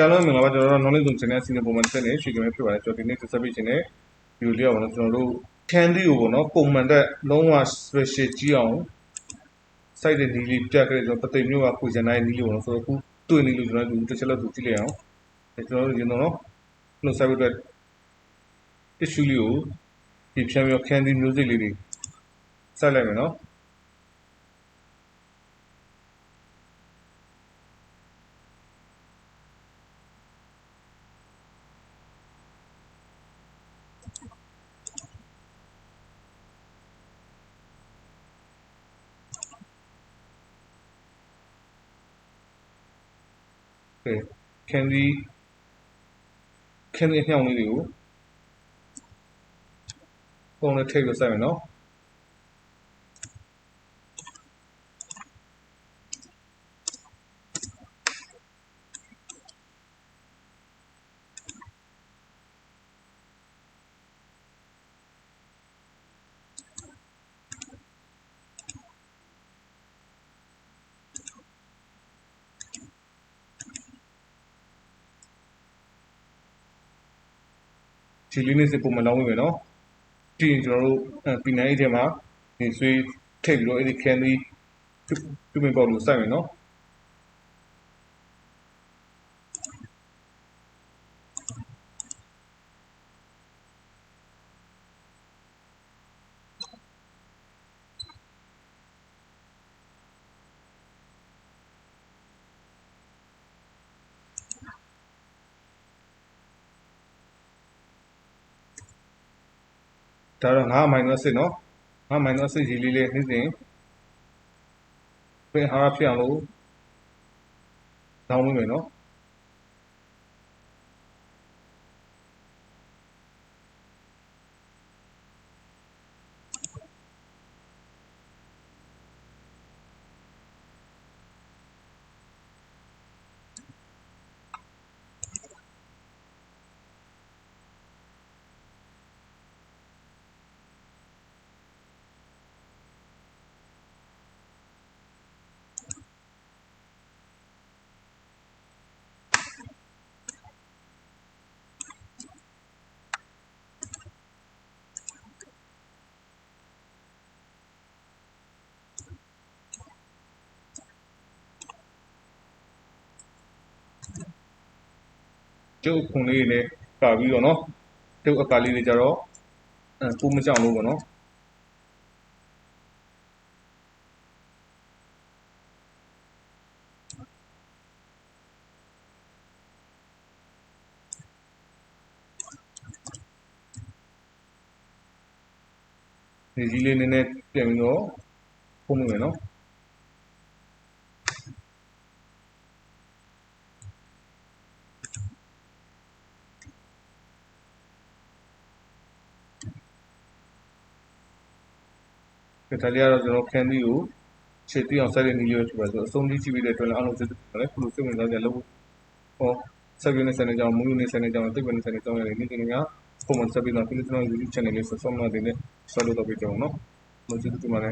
ကဲလုံးမင်္ဂလာပါကျွန်တော်တို့ knowledge zone channel စီစဉ်ပုံမှန်တက်နေရွှေကမဲဖြစ်ပါတယ်ကျွန်တော်ဒီနေ့တက်ဆက်ပေးခြင်းနဲ့ဗီဒီယိုလေးအောင်တော့ကျွန်တော်တို့ candy ကိုပေါ့နော်ပုံမှန်တက်လုံးဝ special ကြီးအောင် site တဲ့နီးလေးပြခဲ့ကျွန်တော်ပသိမ်မျိုးကခွေချန်တိုင်းနီးလေးပေါ့နော်ဆိုတော့အခုတွေ့နေလို့ကျွန်တော်တို့တစ်ချက်လောက်သူကြည့်လိုက်အောင်အဲကျွန်တော်တို့ရင်တော့နော်လို့ site အတွက် issue လေးကိုဒီဖြန်းပြီး candy music လေးတွေစိုက်လိုက်မယ်နော် ကဲ candy candy အညောင်းလေးတွေကိုပုံနဲ့ထိပ်လို့စိုက်မယ်နော် ဒီလေးနဲ့စပုံမလောင်းဝင်မယ်နော်ပြီးရင်ကျွန်တော်တို့ပီနိုင်းထဲမှာဒီဆွေးထိပ်ပြီးတော့အဲ့ဒီ candy ပြပင်ပေါက်လို့စိုက်မယ်နော် ဒါတော့9 minus 6နော်9 minus 6ရေးလေးလေးနေ့စဉ်ပြင်ဟာဖြစ်အောင်လို့တောင်းဝင်မယ်နော် ကျုပ်ခွန်လေးတွေနဲ့ကာပြီးတော့နော်ကျုပ်အကာလေးတွေကြတော့အဲပူမကြောင်လို့ပေါ့နော်ဒီကြီးလေးနည်းနည်းပြန်ပြီးတော့ဖုံးမယ်နော် ဒီတလေးကတော့ကျွန်တော် candy ကိုခြေတိအောင်ဆက်တဲ့နည်းလေးပဲဖြစ်ပါဆိုအဆုံးကြီးကြည့်ပြီးတဲ့အတွက်လည်းအားလုံးစိတ်လည်းခုလိုစိတ်ဝင်စားကြလို့ဟောဆက်ပြီးနေစနေကြအောင်မူးနေစနေကြအောင်သိပ္ပံနေစနေကြအောင်လည်းနေ့တိုင်းကပုံမှန်ဆက်ပြီးတော့ဖိလစ်ကျွန်တော် YouTube channel လေး subscribe လုပ်နေတဲ့ start လုပ်တော့ပြကြအောင်နော်လို့ကျေးဇူးတင်ပါတယ်